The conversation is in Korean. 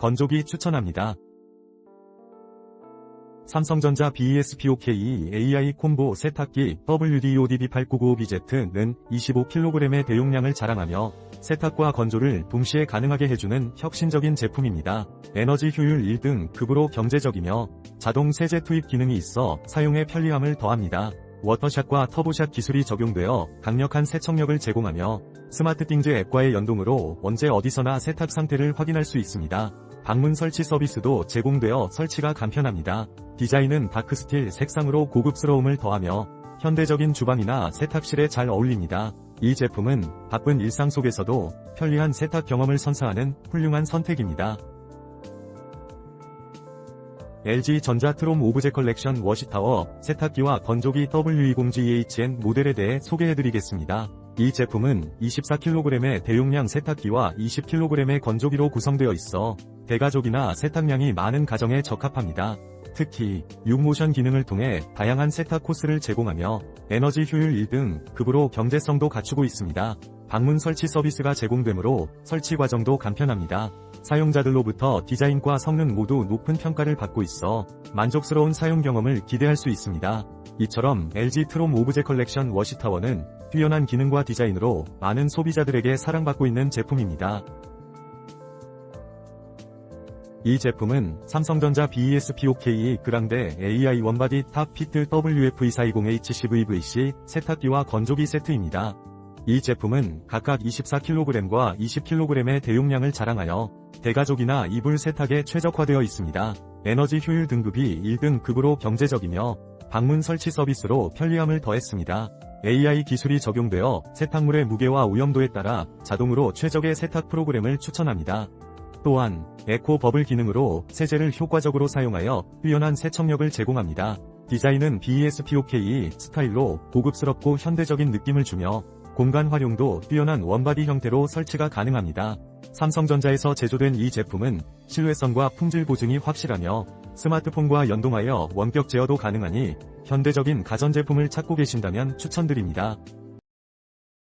건조기 추천합니다. 삼성전자 BESPOK AI 콤보 세탁기 WD-ODB899BZ는 25kg의 대용량을 자랑하며 세탁과 건조를 동시에 가능하게 해주는 혁신적인 제품입니다. 에너지 효율 1등 급으로 경제적이며 자동 세제 투입 기능이 있어 사용의 편리함을 더합니다. 워터샷과 터보샷 기술이 적용되어 강력한 세척력을 제공하며 스마트 띵즈 앱과의 연동으로 언제 어디서나 세탁 상태를 확인할 수 있습니다. 방문 설치 서비스도 제공되어 설치가 간편합니다. 디자인은 다크스틸 색상으로 고급스러움을 더하며 현대적인 주방이나 세탁실에 잘 어울립니다. 이 제품은 바쁜 일상 속에서도 편리한 세탁 경험을 선사하는 훌륭한 선택입니다. LG 전자 트롬 오브제 컬렉션 워시타워 세탁기와 건조기 W20GHN 모델에 대해 소개해드리겠습니다. 이 제품은 24kg의 대용량 세탁기와 20kg의 건조기로 구성되어 있어 대가족이나 세탁량이 많은 가정에 적합합니다. 특히 6모션 기능을 통해 다양한 세탁 코스를 제공하며 에너지 효율 1등 급으로 경제성도 갖추고 있습니다. 방문 설치 서비스가 제공되므로 설치 과정도 간편합니다. 사용자들로부터 디자인과 성능 모두 높은 평가를 받고 있어 만족스러운 사용 경험을 기대할 수 있습니다. 이처럼 LG 트롬 오브제 컬렉션 워시타워는 뛰어난 기능과 디자인으로 많은 소비자들에게 사랑받고 있는 제품입니다. 이 제품은 삼성전자 BESPOK 그랑데 AI 원바디 탑 피트 WF240HCVVC 세탁기와 건조기 세트입니다. 이 제품은 각각 24kg과 20kg의 대용량을 자랑하여 대가족이나 이불 세탁에 최적화되어 있습니다. 에너지 효율 등급이 1등 급으로 경제적이며 방문 설치 서비스로 편리함을 더했습니다. AI 기술이 적용되어 세탁물의 무게와 오염도에 따라 자동으로 최적의 세탁 프로그램을 추천합니다. 또한 에코 버블 기능으로 세제를 효과적으로 사용하여 뛰어난 세척력을 제공합니다. 디자인은 BESPOK 스타일로 고급스럽고 현대적인 느낌을 주며 공간 활용도 뛰어난 원바디 형태로 설치가 가능합니다. 삼성전자에서 제조된 이 제품은 신뢰성과 품질 보증이 확실하며 스마트폰과 연동하여 원격 제어도 가능하니 현대적인 가전제품을 찾고 계신다면 추천드립니다.